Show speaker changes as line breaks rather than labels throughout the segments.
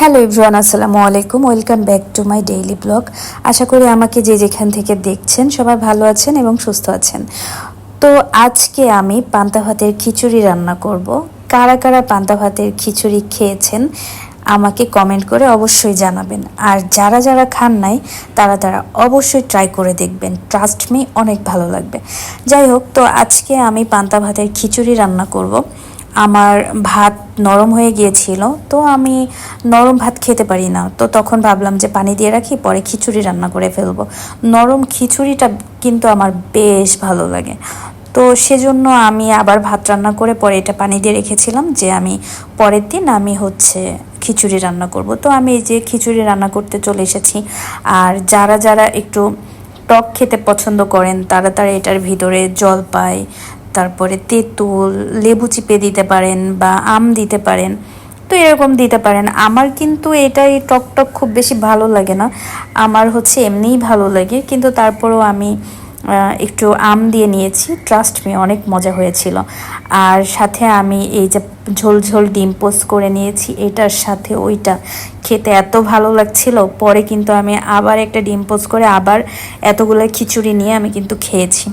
Hello everyone আসসালামু আলাইকুম। Welcome back to my daily blog আশা করি আমাকে যে যেখান থেকে দেখছেন সবাই ভালো আছেন এবং সুস্থ আছেন। তো আজকে আমি পান্তা ভাতের খিচুড়ি রান্না করব। কারা কারা পান্তা ভাতের খিচুড়ি খেয়েছেন আমাকে কমেন্ট করে অবশ্যই জানাবেন। আর যারা যারা খান নাই, তারা তারা অবশ্যই ট্রাই করে দেখবেন। ট্রাস্ট মি অনেক ভালো লাগবে। যাই হোক, তো আজকে আমি পান্তা ভাতের খিচুড়ি রান্না করব। আমার ভাত নরম হয়ে গিয়েছিল, তো আমি নরম ভাত খেতে পারি না। তো তখন ভাবলাম যে পানি দিয়ে রাখি, পরে খিচুড়ি রান্না করে ফেলব। নরম খিচুড়িটা কিন্তু আমার বেশ ভালো লাগে। তো সেজন্য আমি আবার ভাত রান্না করে পরে এটা পানি দিয়ে রেখেছিলাম যে আমি পরের দিন আমি হচ্ছে খিচুড়ি রান্না করব। তো আমি এই যে খিচুড়ি রান্না করতে চলে এসেছি, আর যারা যারা একটু টক খেতে পছন্দ করেন, তারা তারা এটার ভিতরে জল পায় তারপরে তেঁতুল, লেবু চিপে দিতে পারেন বা আম দিতে পারেন। তো এরকম দিতে পারেন। আমার কিন্তু এটাই টক টক খুব বেশি ভালো লাগে না। আমার হচ্ছে এমনিই ভালো লাগে। কিন্তু তারপরেও আমি একটু আম দিয়ে নিয়েছি। ট্রাস্ট মি অনেক মজা হয়েছিল। আর সাথে আমি এই যে ঝোল ঝোল ডিম পোস্ট করে নিয়েছি, এটার সাথে ওইটা খেতে এত ভালো লাগছিল। পরে কিন্তু আমি আবার একটা ডিম পোস্ট করে আবার এতগুলো খিচুড়ি নিয়ে আমি কিন্তু খেয়েছি।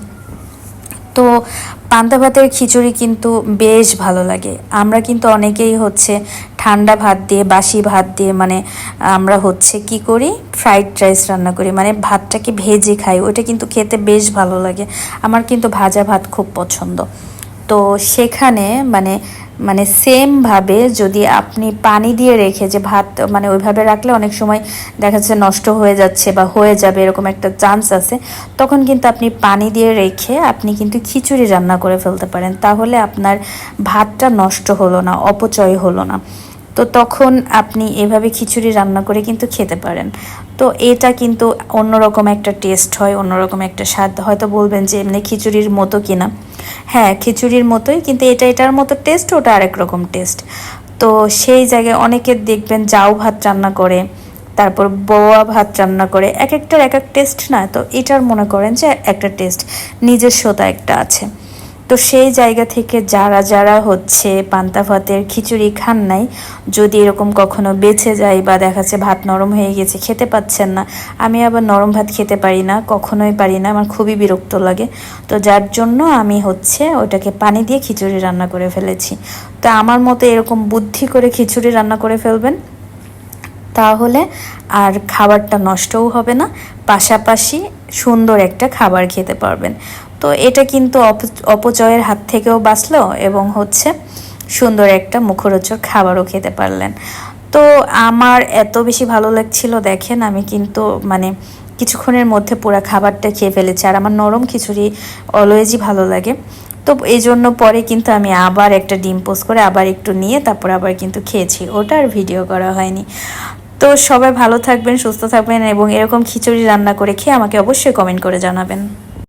তো পান্তা ভাতের খিচুড়ি কিন্তু বেশ ভালো লাগে। আমরা কিন্তু অনেকেই হচ্ছে ঠান্ডা ভাত দিয়ে, বাসি ভাত দিয়ে মানে আমরা হচ্ছে কি করি? ফ্রাইড রাইস রান্না করি। মানে ভাতটাকে ভেজে খাই। ওটা কিন্তু খেতে বেশ ভালো লাগে। আমার কিন্তু ভাজা ভাত খুব পছন্দ। তো সেখানে মানে মানে সেমভাবে যদি আপনি পানি দিয়ে রেখে যে ভাত মানে ওইভাবে রাখলে অনেক সময় দেখা যাচ্ছে নষ্ট হয়ে যাচ্ছে বা হয়ে যাবে এরকম একটা চান্স আছে, তখন কিন্তু আপনি পানি দিয়ে রেখে আপনি কিন্তু খিচুড়ি রান্না করে ফেলতে পারেন। তাহলে আপনার ভাতটা নষ্ট হলো না, অপচয় হলো না। তো তখন আপনি এভাবে খিচুড়ি রান্না করে কিন্তু খেতে পারেন। তো এটা কিন্তু অন্যরকম একটা টেস্ট হয়, অন্যরকম একটা স্বাদ। হয়তো বলবেন যে এমনি খিচুড়ির মতো কিনা। হ্যাঁ খিচুড়ির মতোই, কিন্তু এটা, এটার মতো টেস্ট ওটা আরেক রকম টেস্ট তো সেই জায়গায় অনেকে দেখবেন জাউ ভাত রান্না করে, তারপর বোয়া ভাত রান্না করে এক একটার এক এক টেস্ট না, তো এটার মনে করেন যে একটা টেস্ট নিজস্বতা একটা আছে। তো সেই জায়গা থেকে যারা যারা হচ্ছে পান্তা ভাতের খিচুড়ি খান নাই, যদি এরকম কখনো বেঁচে যায় বা দেখা যাচ্ছে ভাত নরম হয়ে গেছে, খেতে পাচ্ছেন না, আমি আবার নরম ভাত খেতে পারি না, কখনোই পারি না, আমার খুবই বিরক্ত লাগে। তো যার জন্য আমি হচ্ছে ওটাকে পানি দিয়ে খিচুড়ি রান্না করে ফেলেছি। তো আমার মতো এরকম বুদ্ধি করে খিচুড়ি রান্না করে ফেলবেন, তাহলে আর খাবারটা নষ্টও হবে না, পাশাপাশি সুন্দর একটা খাবার খেতে পারবেন। তো এটা কিন্তু অপ- অপচয়ের হাত থেকেও বাঁচলো এবং হচ্ছে সুন্দর একটা মুখরোচক খাবারও খেতে পারলেন। তো আমার এত বেশি ভালো লাগছিল দেখেন, আমি কিন্তু মানে কিছুক্ষণের মধ্যে পুরো খাবারটা খেয়ে ফেলেছি। আর আমার নরম খিচুড়ি অলওয়েজই ভালো লাগে। তো এই জন্য পরে কিন্তু আমি আবার একটা ডিম পোস্ট করে আবার একটু নিয়ে তারপর আবার কিন্তু খেয়েছি। ওটা আর ভিডিও করা হয়নি। তো সবাই ভালো থাকবেন, সুস্থ থাকবেন এবং এরকম খিচুড়ি রান্না করে খেয়ে আমাকে অবশ্যই কমেন্ট করে জানাবেন।